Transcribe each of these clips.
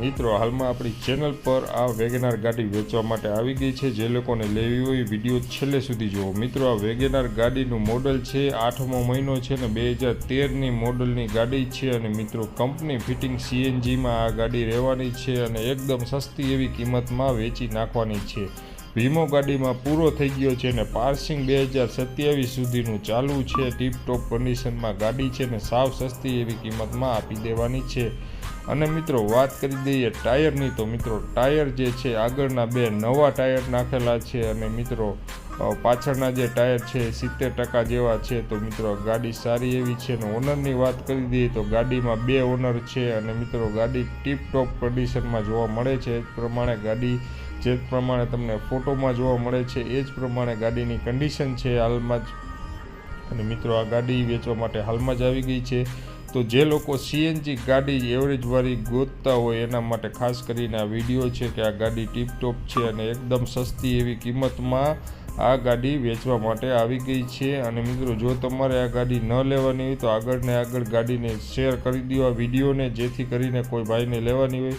મિત્રો, હાલમાં આપણી ચેનલ પર આ વેગેનાર ગાડી વેચવા માટે આવી ગઈ છે. જે લોકોને લેવી હોય વીડિયો છેલ્લે સુધી જુઓ. મિત્રો, આ વેગેનાર ગાડીનું મોડલ છે, આઠમો મહિનો છે ને બે હજાર તેરની મોડલની ગાડી છે અને મિત્રો કંપની ફિટિંગ સીએનજીમાં આ ગાડી રહેવાની છે અને એકદમ સસ્તી એવી કિંમતમાં વેચી નાખવાની છે. વીમો ગાડીમાં પૂરો થઈ ગયો છે ને પાર્સિંગ બે હજાર સત્યાવીસ સુધીનું ચાલુ છે. ટીપ ટોપ કન્ડિશનમાં ગાડી છે ને સાવ સસ્તી એવી કિંમતમાં આપી દેવાની છે. અને મિત્રો, વાત કરી દઈએ ટાયરની, તો મિત્રો, ટાયર જે છે, આગળના બે નવા ટાયર નાખેલા છે અને મિત્રો પાછળના જે ટાયર છે, સિત્તેર ટકા જેવા છે, તો મિત્રો, ગાડી સારી એવી છે. અને ઓનરની વાત કરી દઈએ તો ગાડીમાં બે ઓનર છે અને મિત્રો, ગાડી ટીપ ટોપ કન્ડિશનમાં જોવા મળે છે. એ જ પ્રમાણે ગાડી, જે પ્રમાણે તમને ફોટોમાં જોવા મળે છે, એ જ પ્રમાણે ગાડીની કન્ડિશન છે હાલમાં જ. અને મિત્રો, આ ગાડી વેચવા માટે હાલમાં જ આવી ગઈ છે. તો જે લોકો સીએનજી ગાડી એવરેજવાળી ગોતતા હોય એના માટે ખાસ કરીને આ વીડિયો છે કે આ ગાડી ટીપટોપ છે અને એકદમ સસ્તી એવી કિંમતમાં આ ગાડી વેચવા માટે આવી ગઈ છે. અને મિત્રો, જો તમારે આ ગાડી ન લેવાની હોય તો આગળ ને આગળ ગાડીને શેર કરી દો આ વિડીયોને જેથી કરીને કોઈ ભાઈને લેવાની હોય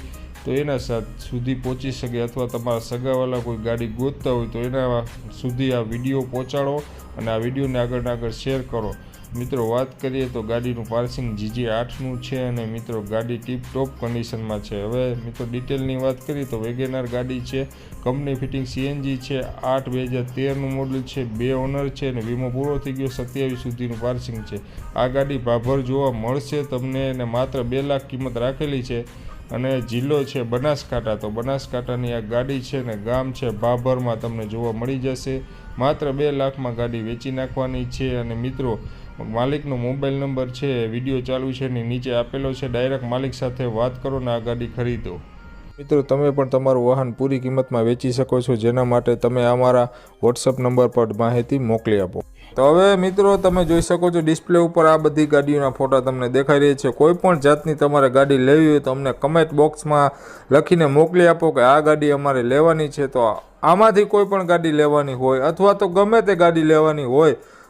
તો એના સાથ સુધી પહોંચી શકે અથવા તમારા સગાવાલા કોઈ ગાડી ગોતતા હોય તો એના સુધી આ વીડિયો પહોંચાડો અને આ વિડીયોને આગળને આગળ શેર કરો. મિત્રો, વાત કરીએ તો ગાડીનું પાર્સિંગ જીજી આઠનું છે અને મિત્રો, ગાડી ટીપ ટોપ કન્ડિશનમાં છે. હવે મિત્રો ડિટેલની વાત કરીએ તો વેગેનાર ગાડી છે કંપની ફિટિંગ સીએનજી છે, આઠ બે હજાર તેરનું મોડલ છે, બે ઓનર છે અને વીમો પૂરો થઈ ગયો, સત્યાવીસ સુધીનું પાર્સિંગ છે. આ ગાડી ભાભર જોવા મળશે તમને અને માત્ર બે લાખ કિંમત રાખેલી છે અને જિલ્લો છે બનાસકાંઠા. તો બનાસકાંઠાની આ ગાડી છે ને ગામ છે ભાભરમાં તમને જોવા મળી જશે. માત્ર બે લાખમાં ગાડી વેચી નાખવાની છે અને મિત્રો માલિકનો મોબાઈલ નંબર છે, વીડિયો ચાલુ છે એની નીચે આપેલો છે, ડાયરેક્ટ માલિક સાથે વાત કરો ને આ ગાડી ખરીદો. મિત્રો, તમે પણ તમારું વાહન પૂરી કિંમતમાં વેચી શકો છો, જેના માટે તમે અમારા વોટ્સઅપ નંબર પર માહિતી મોકલી આપો. તો હવે, મિત્રો, તમે જોઈ શકો છો, ડિસ્પ્લે ઉપર આ બધી ગાડીઓના ફોટા તમને દેખાઈ રહી છે. કોઈ પણ જાતની તમારે ગાડી લેવી હોય તો અમને કમેન્ટ બોક્સમાં લખીને મોકલી આપો કે આ ગાડી અમારે લેવાની છે. તો આમાંથી કોઈ પણ ગાડી લેવાની હોય અથવા તો ગમે તે ગાડી લેવાની હોય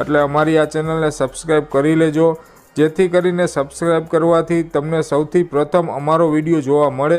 એટલે અમારી આ ચેનલને સબસ્ક્રાઈબ કરી લેજો. જેથી કરીને સબસ્ક્રાઈબ કરવાથી તમને સૌથી પ્રથમ અમારો વીડિયો જોવા મળે.